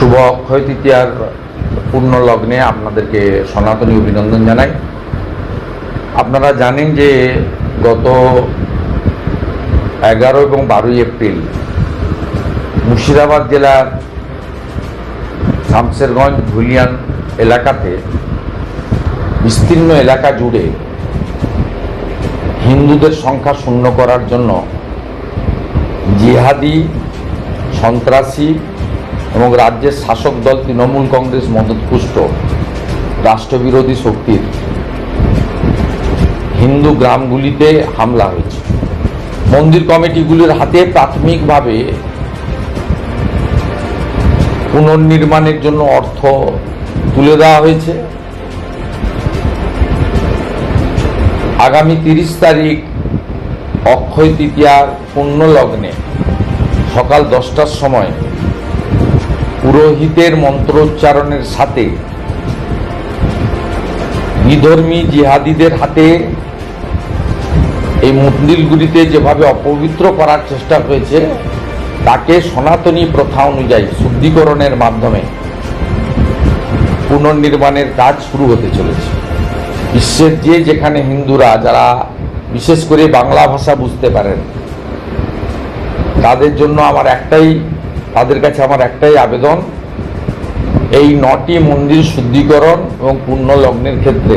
শুভ অক্ষয় তৃতীয়ার পূর্ণ লগ্নে আপনাদেরকে সনাতনী অভিনন্দন জানাই। আপনারা জানেন যে গত এগারো এবং বারোই এপ্রিল মুর্শিদাবাদ জেলার শামসেরগঞ্জ ভুলিয়ান এলাকাতে বিস্তীর্ণ এলাকা জুড়ে হিন্দুদের সংখ্যা শূন্য করার জন্য জিহাদি, সন্ত্রাসী এবং রাজ্যের শাসক দল তৃণমূল কংগ্রেস মদতপুষ্ট রাষ্ট্রবিরোধী শক্তির হিন্দু গ্রামগুলিতে হামলা হয়েছে। মন্দির কমিটিগুলির হাতে প্রাথমিকভাবে পুনর্নির্মাণের জন্য অর্থ তুলে দেওয়া হয়েছে। আগামী তিরিশ তারিখ অক্ষয় তৃতীয়ার পূর্ণ লগ্নে সকাল দশটার সময় পুরোহিতের মন্ত্রোচ্চারণের সাথে বিধর্মী জিহাদিদের হাতে এই মন্দিরগুলিতে যেভাবে অপবিত্র করার চেষ্টা হয়েছে, তাকে সনাতনী প্রথা অনুযায়ী শুদ্ধিকরণের মাধ্যমে পুনর্নির্মাণের কাজ শুরু হতে চলেছে। বিশ্বের যে যেখানে হিন্দুরা, যারা বিশেষ করে বাংলা ভাষা বুঝতে পারেন, তাদের জন্য আমার একটাই তাদের কাছে আমার একটাই আবেদন, এই নটি মন্দির শুদ্ধিকরণ এবং পূর্ণ লগ্নের ক্ষেত্রে।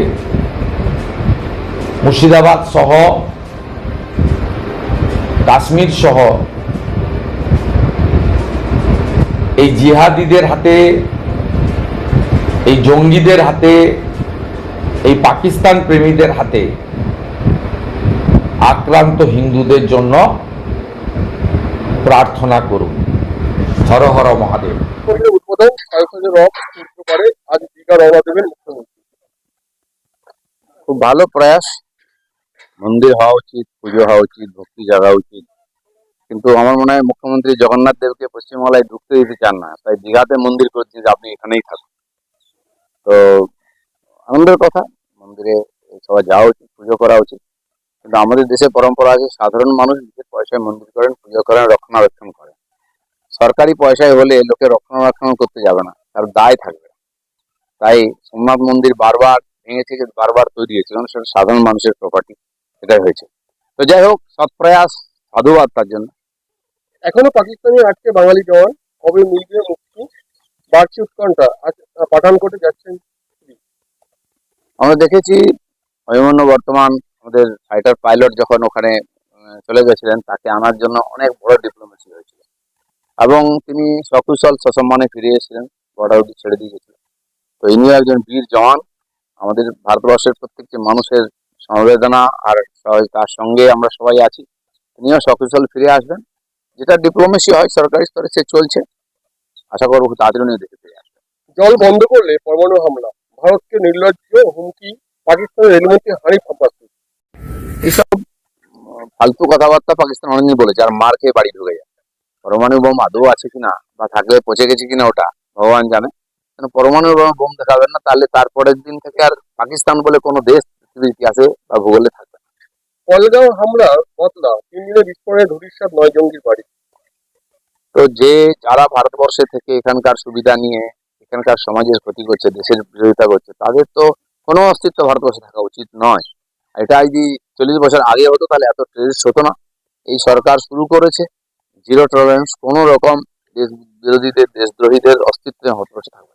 মুর্শিদাবাদ সহ, কাশ্মীর সহ, এই জিহাদিদের হাতে, এই জঙ্গিদের হাতে, এই পাকিস্তান প্রেমীদের হাতে আক্রান্ত হিন্দুদের জন্য প্রার্থনা করুন। হর হর মহাদেব। উদ্বোধন সাংসদের করে আজ দীঘা রওনা দেবেন মুখ্যমন্ত্রী। খুব ভালো প্রয়াস। মন্দির হওয়া উচিত পুজো হওয়া উচিত ভক্তি জাগা উচিত। কিন্তু আমার মনে হয় মুখ্যমন্ত্রী জগন্নাথ দেবকে পশ্চিমবাংলায় ঢুকতে দিতে চান না। তাই দীঘাতে মন্দির করছেন যে আপনি এখানেই থাকুন। তো আনন্দের কথা মন্দিরে সবাই যাওয়া উচিত পুজো করা উচিত। কিন্তু আমাদের দেশে পরম্পরা আছে সাধারণ মানুষ নিজের পয়সায় মন্দির করেন পুজো করেন রক্ষণাবেক্ষণ করেন। সরকারি পয়সায় হলে লোকে রক্ষণাবেক্ষণ করতে যাবে না তার দায় থাকবে। তাই সোমনাথ মন্দির বারবার ভেঙে থেকে বারবার তৈরি হয়েছে কারণ সেটা সাধারণ মানুষের প্রপার্টি এটাই হয়েছে। তো যাই হোক সৎ প্রয়াস সাধুবাদ তার জন্য। এখনও পাকিস্তানি আটকে বাঙালি জওয়ান কবে মিলবে মুক্তি? বাড়ছে উৎকণ্ঠা। আজ পাঠানকোটে যাচ্ছেন আমরা দেখেছি অভিমন্য বর্তমান আমাদের ফাইটার পাইলট যখন ওখানে চলে গেছিলেন তাকে আনার জন্য অনেক বড় ডিপ্লোমেসি হয়েছিল। এবং তিনি সকুশল সসম্মানে ফিরে এসেছিলেন বর্ডার ছেড়ে দিয়ে গেছিলেন। তো ইনিও একজন বীর জওয়ান। আমাদের ভারতবর্ষের প্রত্যেকটি মানুষের সমবেদনা আর তার সঙ্গে আমরা সবাই আছি। তিনিও সকুশল ফিরে আসবেন। যেটা ডিপ্লোমেসি হয় সরকারি স্তরে সে চলছে। আশা করব তাড়াতাড়ি উনি দেখে ফিরে আসবেন। জল বন্ধ করলে পরমাণু হামলা। ভারতকে নির্লজ্জ হুমকি পাকিস্তানের রেলমন্ত্রী হানিফ আব্বাসি। এইসব ফালতু কথাবার্তা পাকিস্তান অনেকদিন বলেছে আর মার খেয়ে বাড়ি ঢুকে যায়। পরমাণু বোম আদৌ আছে কিনা বা থাকলে পচে গেছে কিনা ওটা ভগবান জানে। কেন পরমাণু বোম- বোম দেখাবেন না তাহলে তারপরের দিন থেকে আর পাকিস্তান বলে কোনো দেশ পৃথিবীর ইতিহাসে বা ভূগোলে থাকবে না। পলগাঁও হামলার বদলা তিন দিনের বিস্ফোরণে ধরিসাত নয় জঙ্গির বাড়ি। তো যে যারা ভারতবর্ষে থেকে এখানকার সুবিধা নিয়ে এখানকার সমাজের ক্ষতি করছে দেশের বিরোধিতা করছে তাদের তো কোনো অস্তিত্ব ভারতবর্ষে থাকা উচিত নয়। এটা যদি চল্লিশ বছর আগে হতো তাহলে এত টেরিস্ট হতো না। এই সরকার শুরু করেছে জিরো টলারেন্স কোনো রকম দেশ বিরোধীদের দেশদ্রোহীদের অস্তিত্বে ভারতবর্ষে থাকবে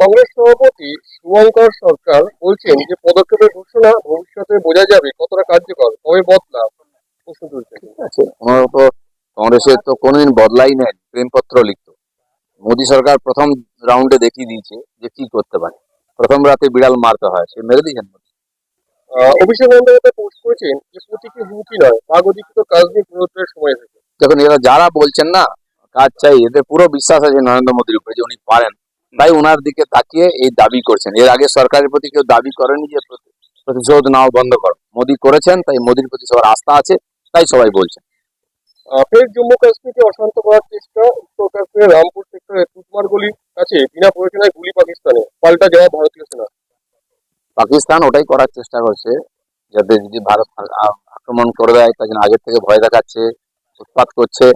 কংগ্রেস সভাপতি শুভঙ্কর সরকার বলছেন যে পদক্ষেপের ঘোষণা ভবিষ্যতে বোঝা যাবে কতটা কার্যকর কবে বদলা প্রশ্ন তুলছেন। ঠিক আছে ওনারা তো কংগ্রেসের তো কোনোদিন বদলাই নেন প্রেমপত্র লিখতো। মোদী সরকার প্রথম রাউন্ডে দেখিয়ে দিয়েছে যে কি করতে পারে। প্রথম রাতে বিড়াল মারতে হয় সে মেরে দিয়েছেন মোদী। অভিষেক বন্দ্যোপাধ্যায় পোস্ট করেছেন যে প্রতীকী হুমকি নয় পাক অধিকৃত কাশ্মীর পুনরুদ্ধারের সময় এসেছে দেখুন এরা যারা বলছেন না কাজ চাই এদের পুরো বিশ্বাস আছে নরেন্দ্র মোদীর উপরে যে উনি পারেন। তাই ওনার দিকে তাকিয়ে এই দাবি করছেন। এর আগে সরকারের প্রতি কেউ দাবি করেনি যে প্রতি- প্রতিশোধ নাও বন্ধ করো। মোদী করেছেন তাই মোদীর প্রতি সবার আস্থা আছে তাই সবাই বলছেন। ফের জম্মু কাশ্মীরকে অশান্ত করার চেষ্টা উত্তর কাশ্মীরের রামপুর সেক্টরে তুতমার গলির কাছে বিনা প্রয়োজনে গুলি পাকিস্তানে। পাল্টা জবাব ভারতীয় সেনা। পাকিস্তান ওটাই করার চেষ্টা করছে যাতে যদি ভারত আক্রমণ করে দেয় তার জন্য আগের থেকে ভয় দেখাচ্ছে। উৎপাত করছে।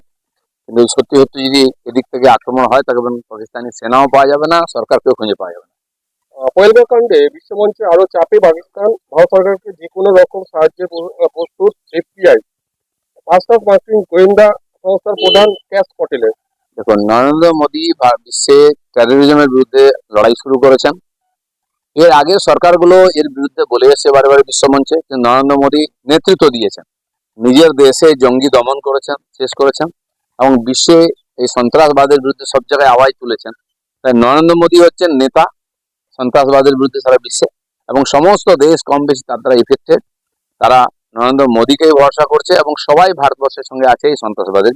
কিন্তু সত্যি সত্যি যদি এদিক থেকে আক্রমণ হয় তখন পাকিস্তানি সেনাও পাওয়া যাবে না সরকারকেও খুঁজে পাওয়া যাবে না। আহ, কাণ্ডে বিশ্বমঞ্চে আরও চাপে পাকিস্তান ভারত সরকারকে যে কোনো রকম সাহায্যে প্রস্তুত এফপিআই ফার্স্ট অফ মার্কিন গোয়েন্দা সংস্থার প্রধান ক্যাশ পটেলের দেখুন নরেন্দ্র মোদী বিশ্বে টেরোরিজমের বিরুদ্ধে লড়াই শুরু করেছেন। এর আগে সরকারগুলো এর বিরুদ্ধে বলে এসেছে বারে বারে বিশ্বমঞ্চে যে নরেন্দ্র মোদী নেতৃত্ব দিয়েছেন। নিজের দেশে জঙ্গি দমন করেছেন, শেষ করেছেন, এবং বিশ্বে এই সন্ত্রাসবাদের বিরুদ্ধে সব জায়গায় আওয়াজ তুলেছেন। তাই নরেন্দ্র মোদী হচ্ছেন নেতা সন্ত্রাসবাদের বিরুদ্ধে সারা বিশ্বে, এবং সমস্ত দেশ কম বেশি তার দ্বারা ইফেক্টেড তারা নরেন্দ্র মোদীকেই ভরসা করছে, এবং সবাই ভারতবর্ষের সঙ্গে আছে এই সন্ত্রাসবাদের।